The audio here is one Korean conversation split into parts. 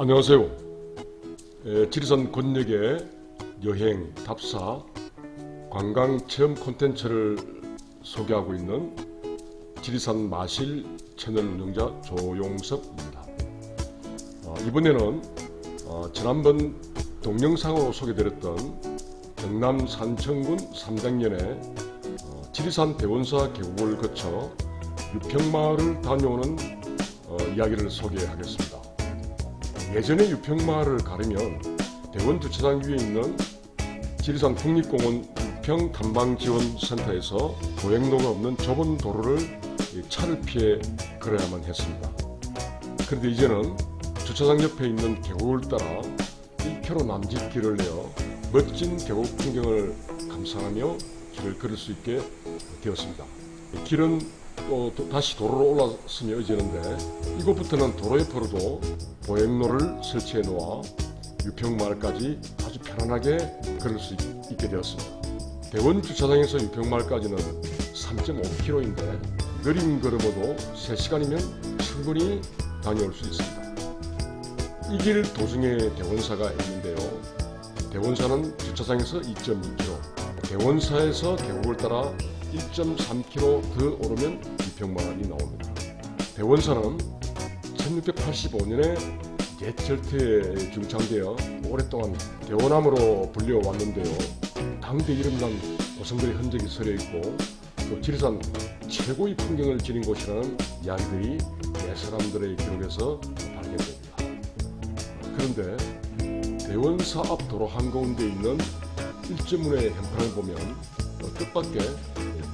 안녕하세요. 에, 지리산 권역의 여행, 답사, 관광 체험 콘텐츠를 소개하고 있는 지리산 마실 채널 운영자 조용섭입니다. 어, 이번에는 어, 지난번 동영상으로 소개드렸던 경남 산청군 삼장면의 어, 지리산 대원사 계곡을 거쳐 유평마을을 다녀오는 어, 이야기를 소개하겠습니다. 예전에 유평마을을 가려면 대원 주차장 위에 있는 지리산 국립공원 유평 탐방지원센터에서 보행로가 없는 좁은 도로를 이 차를 피해 걸어야만 했습니다. 그런데 이제는 주차장 옆에 있는 계곡을 따라 1km 남짓 길을 내어 멋진 계곡 풍경을 감상하며 길을 걸을 수 있게 되었습니다. 이 길은 또, 또 다시 도로로 올라서며 이제는데 이곳부터는 도로 옆으로도 보행로를 설치해 놓아 유평마을까지 아주 편안하게 걸을 수 있, 게 되었습니다. 대원 주차장에서 유평마을까지는 3.5km인데 느린 걸음으로 3시간이면 충분히 다녀올 수 있습니다. 이 길 도중에 대원사가 있는데요. 대원사는 주차장에서 2.2km, 대원사에서 계곡을 따라 1.3km 더 오르면 유평마을이 나옵니다. 대원사는 1685년에 옛 절트에 중창되어 오랫동안 대원암으로 불려왔는데요. 당대 이름난 고성들의 흔적이 서려 있고 또 지리산 최고의 풍경을 지닌 곳이라는 이야기들이 옛 사람들의 기록에서 발견됩니다. 그런데 대원사 앞 도로 한가운데 있는 일제문의 현판을 보면 어, 뜻밖의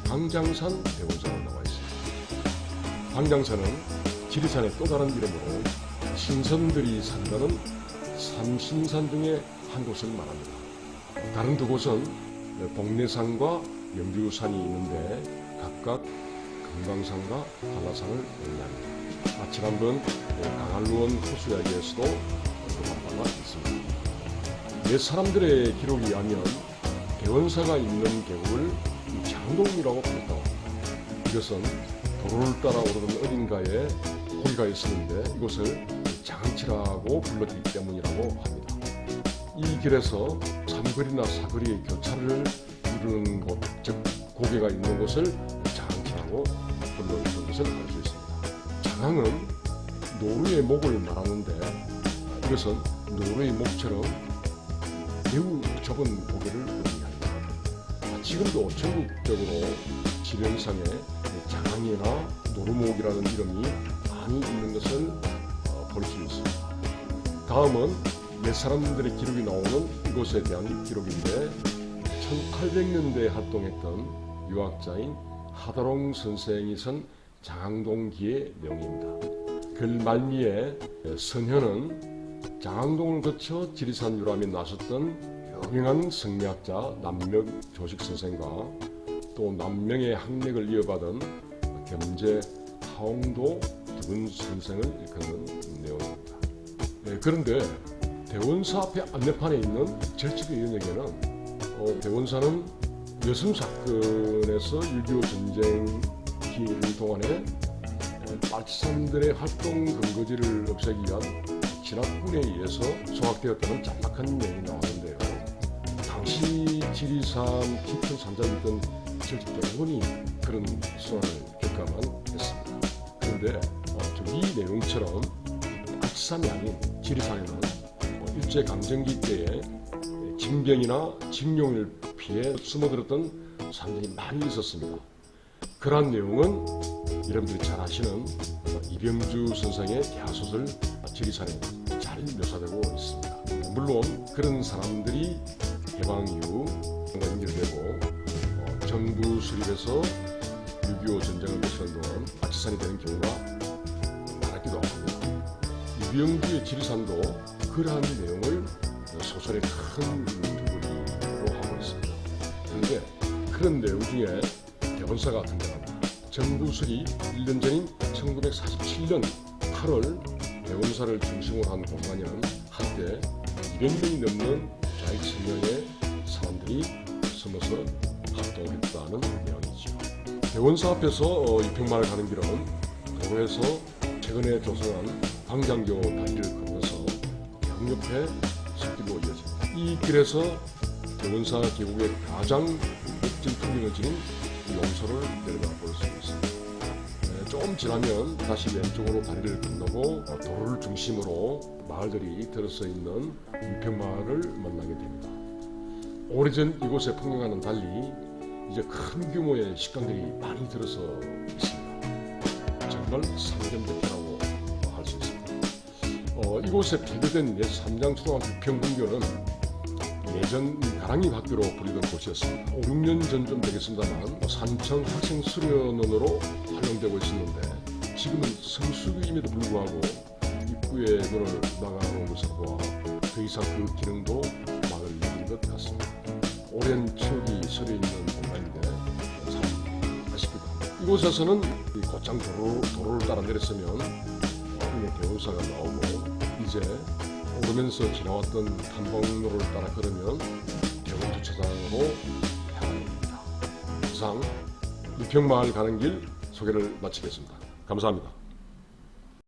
방장산 대원사가 나와 있습니다. 방장산은 지리산의 또 다른 이름으로 신선들이 산다는 삼신산 중에 한 곳을 말합니다. 다른 두 곳은 복내산과 영주산이 있는데 각각 금강산과 한라산을 의미합니다. 아, 지난번 강한루원 호수 이야기에서도 언급한 바가 있습니다. 옛 사람들의 기록에 의하면 대원사가 있는 계곡을 장동이라고 불렀다고 합니다. 이것은 도로를 따라 오르는 어딘가에 호리가 있었는데 이곳을 장치라고 불렀기 때문이라고 합니다. 이 길에서 삼거리나 사거리의 교차를 이루는 곳, 즉 고개가 있는 곳을 장치라고 불러주는 것을 알 수 있습니다. 장항은 노루의 목을 말하는데 이것은 노루의 목처럼 매우 좁은 고개를 의미합니다. 아, 지금도 전국적으로 지령상에 장항이나 노루목이라는 이름이 많이 있는 것을 어, 볼수 있습니다. 다음은 옛 사람들의 기록이 나오는 이곳에 대한 기록인데 1800년대에 활동했던 유학자인 하다롱 선생이 쓴 장항동기의 내용입니다. 글 말미에 선현은 장항동을 거쳐 지리산 유람에 나섰던 유명한 성리학자 남명 조식 선생과 또 남명의 학력을 이어받은 겸재 하홍도 두분 선생을 일컫는 내용입니다. 네, 그런데 대원사 앞에 안내판에 있는 절집의 연역에는 어, 대원사는 여성 사건에서 6.25 전쟁 기일 동안에 빨치산들의 활동 근거지를 없애기 위한 진압군에 의해서 소각되었다는 짤막한 내용이 나오는데 요. 당시 지리산 깊은 산장이던 절집 대부분이 그런 순환을 겪어야만 했습니다. 그런데 어, 이 내용처럼 빨치산이 아닌 지리산에는 뭐 일제 강점기 때에 징병이나 징용을 피해 숨어들었던 사람들이 많이 있었습니다. 그러한 내용은 여러분들이 잘 아시는 이병주 선생의 대하소설 지리산에 잘 묘사되고 있습니다. 물론 그런 사람들이 해방 이후 연결되고 어, 정부 수립에서 6.25 전쟁을 거치는 동안 아치산이 되는 경우가 많았기도 합니다. 이병주의 지리산도 그러한 내용을 소설의 큰 부분으로 하고 있습니다. 그런데 그런 내용 중에 대본사가 등장합니다. 정부 수립 1년 전인 1947년 8월 대원사를 중심으로 한 공간에는 한때 200명이 넘는 좌익 성명의 사람들이 숨어서 활동했다는 내용이죠. 대원사 앞에서 어, 이평마을 가는 길은 도로에서 최근에 조성한 광장교 다리를 건너서 양옆에 숲길로 이어집니다. 이 길에서 대원사 계곡의 가장 멋진 풍경을 지닌 용소를 내려다 볼 수 있습니다. 네, 조금 지나면 다시 왼쪽으로 다리를 건너고 어, 도로를 중심으로 마을들이 들어서 있는 유평마을을 만나게 됩니다. 오래전 이곳의 풍경과는 달리 이제 큰 규모의 식당들이 많이 들어서 있습니다. 정말 상점백화라고 할 수 있습니다. 어, 이곳에 폐교된 옛 삼장 초등학교 평분교는 예전 가랑이 학교로 불리던 곳이었습니다. 5, 6년 전쯤 되겠습니다만 산청 학생 수련원으로 활용되고 있었는데 지금은 성수기임에도 불구하고 입구에 문을 막아놓은 것을 보아 더 이상 그 기능도 막을 일인 것 같습니다. 오랜 추억이 서려 있는 공간인데 참 아쉽기도 합니다. 이곳에서는 이 곧장 도로, 도로를 따라 내렸으면 나중에 대원사가 나오고 이제 오르면서 지나왔던 탐방로를 따라 걸으면 대원 주차장으로 향하게 됩니다. 이상 유평마을 가는 길 소개를 마치겠습니다. 감사합니다.